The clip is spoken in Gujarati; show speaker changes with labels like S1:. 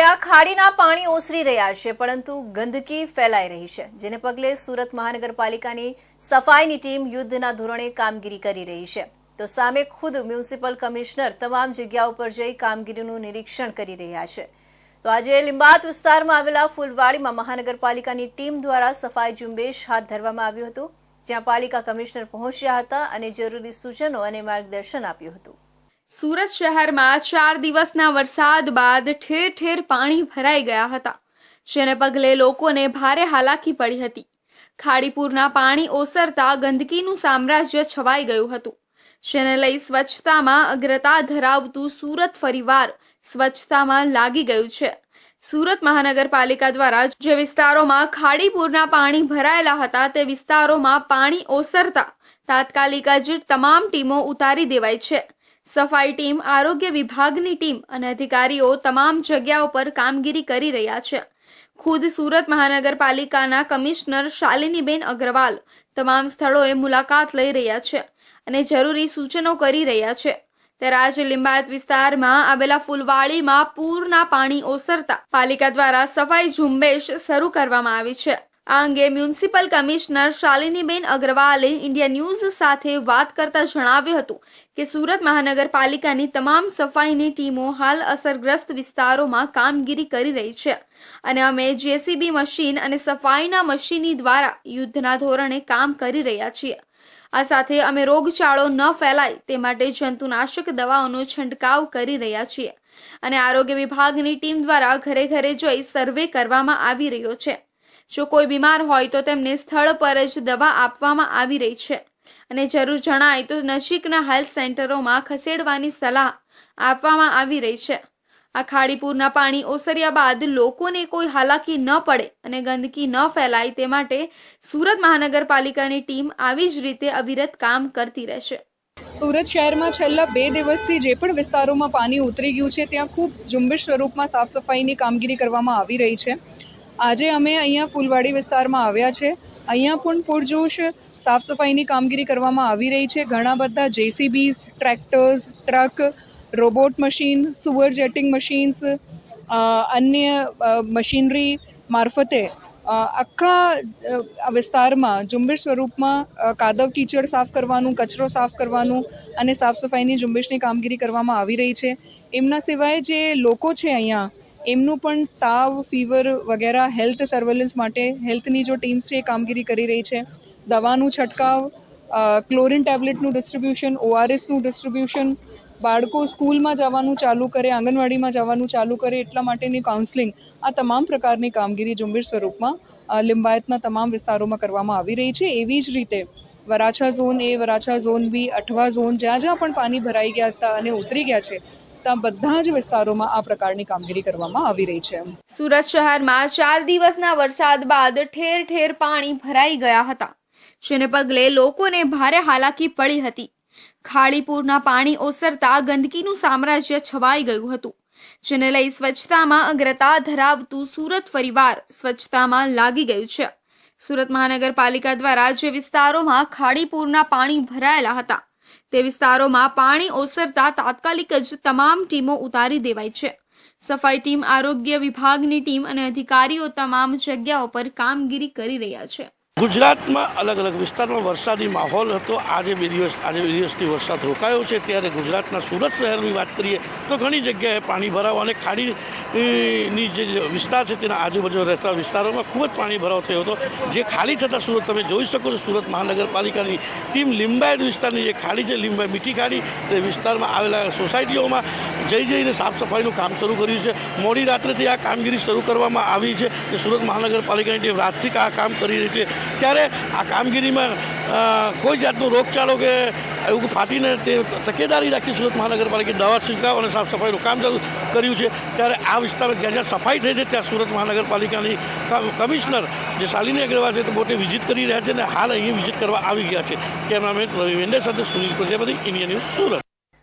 S1: આ ખાડીના પાણી ઓસરી રહ્યા છે, પરંતુ ગંદકી ફેલાઈ રહી છે, જેને પગલે સુરત મહાનગરપાલિકાની સફાઈની ટીમ યુદ્ધના ધોરણે કામગીરી કરી રહી છે. તો સામે ખુદ મ્યુનિસિપલ કમિશનર તમામ જગ્યા ઉપર જઈ કામગીરીનું નિરીક્ષણ કરી રહ્યા છે. તો આજે લિંબાત વિસ્તારમાં આવેલા ફૂલવાડીમાં મહાનગરપાલિકાની ટીમ દ્વારા સફાઈ ઝુંબેશ હાથ ધરવામાં આવ્યું હતું, જ્યાં પાલિકા કમિશનર પહોંચ્યા હતા અને જરૂરી સૂચનો અને માર્ગદર્શન આપ્યું હતું.
S2: સુરત શહેરમાં ચાર દિવસના વરસાદ બાદ ઠેર ઠેર પાણી ભરાઈ ગયા હતા, જેને પગલે લોકોને ભારે હાલાકી પડી હતી. ખાડીપુરના પાણી ઓસરતા ગંદકીનું સામ્રાજ્ય છવાઈ ગયું હતું, જેને લઈ સ્વચ્છતામાં અગ્રતા ધરાવતું સુરત ફરીવાર સ્વચ્છતામાં લાગી ગયું છે. સુરત મહાનગરપાલિકા દ્વારા જે વિસ્તારોમાં ખાડીપુરના પાણી ભરાયેલા હતા, તે વિસ્તારોમાં પાણી ઓસરતા તાત્કાલિક જ તમામ ટીમો ઉતારી દેવાઈ છે. સફાઈ ટીમ, આરોગ્ય વિભાગની ટીમ અને અધિકારીઓ તમામ જગ્યાઓ પર કામગીરી કરી રહ્યા છે. ખુદ સુરત મહાનગરપાલિકાના કમિશનર શાલિનીબેન અગ્રવાલ તમામ સ્થળોએ મુલાકાત લઈ રહ્યા છે અને જરૂરી સૂચનો કરી રહ્યા છે. ત્યારે આજે લિંબાયત વિસ્તારમાં આવેલા ફૂલવાડીમાં પૂરના પાણી ઓસરતા પાલિકા દ્વારા સફાઈ ઝુંબેશ શરૂ કરવામાં આવી છે. આ અંગે મ્યુનિસિપલ કમિશનર શાલિનીબેન અગ્રવાલે ઇન્ડિયા ન્યૂઝ સાથે વાત કરતા જણાવ્યું હતું કે સુરત મહાનગરપાલિકાની તમામ સફાઈની ટીમો હાલ અસરગ્રસ્ત વિસ્તારોમાં કામગીરી કરી રહી છે. અને અમે જેસીબી મશીન અને સફાઈના મશીની દ્વારા યુદ્ધના ધોરણે કામ કરી રહ્યા છીએ. આ સાથે અમે રોગચાળો ન ફેલાય તે માટે જંતુનાશક દવાઓનો છંટકાવ કરી રહ્યા છીએ. અને આરોગ્ય વિભાગની ટીમ દ્વારા ઘરે ઘરે જઈ સર્વે કરવામાં આવી રહ્યો છે. જો કોઈ બીમાર હોય તો તેમને સ્થળ પર જ દવા આપવામાં આવી રહી છે. અને જરૂર જણાય તો નજીકના હેલ્થ સેન્ટરોમાં ખસેડવાની સલાહ આપવામાં આવી રહી છે. આ ખાડીપુરના પાણી ઓસર્યા બાદ લોકોને કોઈ હાલાકી ન પડે અને ગંદકી ન ફેલાય તે માટે સુરત મહાનગરપાલિકાની ટીમ આવી જ રીતે અવિરત કામ કરતી રહેશે.
S3: સુરત શહેરમાં છેલ્લા બે દિવસથી જે પણ વિસ્તારોમાં પાણી ઉતરી ગયું છે, ત્યાં ખૂબ ઝુંબેશ સ્વરૂપમાં સાફ સફાઈની કામગીરી કરવામાં આવી રહી છે. આજે અમે અહીંયા ફૂલવાડી વિસ્તારમાં આવ્યા છે. અહીંયા પણ પૂરજોશ સાફ સફાઈની કામગીરી કરવામાં આવી રહી છે. ઘણા બધા JCBs, tractors, truck, robot machine, sewer jetting machines અન્ય મશીનરી મારફતે આખા વિસ્તારમાં ઝુંબેશ સ્વરૂપમાં કાદવ કીચડ સાફ કરવાનું, કચરો સાફ કરવાનું અને સાફ સફાઈની ઝુંબેશની કામગીરી કરવામાં આવી રહી છે. એમના સિવાય જે લોકો છે અહીંયા એમનું પણ તાવ ફીવર વગેરે હેલ્થ સર્વેલન્સ માટે હેલ્થની જો ટીમ્સ છે એ કામગીરી કરી રહી છે. દવાનું છંટકાવ ક્લોરિન ટેબ્લેટનું ડિસ્ટ્રીબ્યુશન ઓઆરએસનું ડિસ્ટ્રીબ્યુશન બાળકો સ્કૂલમાં જવાનું ચાલુ કરે, આંગણવાડીમાં જવાનું ચાલુ કરે એટલા માટેની કાઉન્સલિંગ આ તમામ પ્રકારની કામગીરી ઝુંબેશ સ્વરૂપમાં લિંબાયતના તમામ વિસ્તારોમાં કરવામાં આવી રહી છે. એવી જ રીતે Varachha zone A Varachha zone B Athwa zone જ્યાં જ્યાં પણ પાણી ભરાઈ ગયા હતા અને ઉતરી ગયા છે ત્યાં બધા જ વિસ્તારોમાં આ પ્રકારની કામગીરી કરવામાં આવી રહી છે.
S2: સુરત શહેરમાં ચાર દિવસના વરસાદ બાદ ઠેર ઠેર પાણી ભરાઈ ગયા હતા. જેને પગલે લોકોને ભારે હાલાકી પડી હતી. ખાડીપુરના પાણી ઓસરતા ગંદકીનું સામ્રાજ્ય છવાઈ ગયું હતું. જેને લઈ સ્વચ્છતામાં અગ્રતા ધરાવતું સુરત ફરીવાર સ્વચ્છતામાં લાગી ગયું છે. સુરત મહાનગરપાલિકા દ્વારા જે વિસ્તારોમાં ખાડીપુરના પાણી ભરાયેલા હતા તે વિસ્તારોમાં પાણી ઓસરતા તાત્કાલિક જ તમામ ટીમો ઉતારી દેવાઈ છે. સફાઈ ટીમ, આરોગ્ય વિભાગની ટીમ અને અધિકારીઓ તમામ જગ્યાઓ પર કામગીરી કરી રહ્યા છે.
S4: ગુજરાતમાં અલગ અલગ વિસ્તારમાં વરસાદી માહોલ હતો. આજે બે દિવસ આજે બે દિવસથી વરસાદ રોકાયો છે. ત્યારે ગુજરાતના સુરત શહેરની વાત કરીએ તો ઘણી જગ્યાએ પાણી ભરાવ અને ખાડી ની જે વિસ્તાર છે તેના આજુબાજુ રહેતા વિસ્તારોમાં ખૂબ જ પાણી ભરાવ થયો હતો. જે ખાલી થતાં સુરત તમે જોઈ શકો છો, સુરત મહાનગરપાલિકાની ટીમ લીંબાયત વિસ્તારની જે ખાડી છે લીંબાય મીઠી ખાડી, તે વિસ્તારમાં આવેલા સોસાયટીઓમાં જઈ જઈને સાફ સફાઈનું કામ શરૂ કર્યું છે. મોડી રાત્રેથી આ કામગીરી શરૂ કરવામાં આવી છે કે સુરત મહાનગરપાલિકાની ટીમ રાતથી આ કામ કરી રહી છે. ત્યારે આ કામગીરીમાં કોઈ જાતનો રોગચાળો કે એવું ફાટીને તે તકેદારી રાખી સુરત મહાનગરપાલિકાએ દવા છંટકાવ અને સાફ સફાઈનું કામ કર્યું છે. ત્યારે આ વિસ્તારમાં જ્યાં જ્યાં સફાઈ થઈ છે, ત્યાં સુરત મહાનગરપાલિકાની કમિશનર જે શાલિની અગ્રવાલ છે તે પોતે વિઝિટ કરી રહ્યા છે અને હાલ અહીં વિઝિટ કરવા આવી ગયા છે. કેમેરામેન રવિ વેન્ડે સાથે સુનિલ પ્રજાપતિ, ઇન્ડિયા ન્યૂઝ સુરત.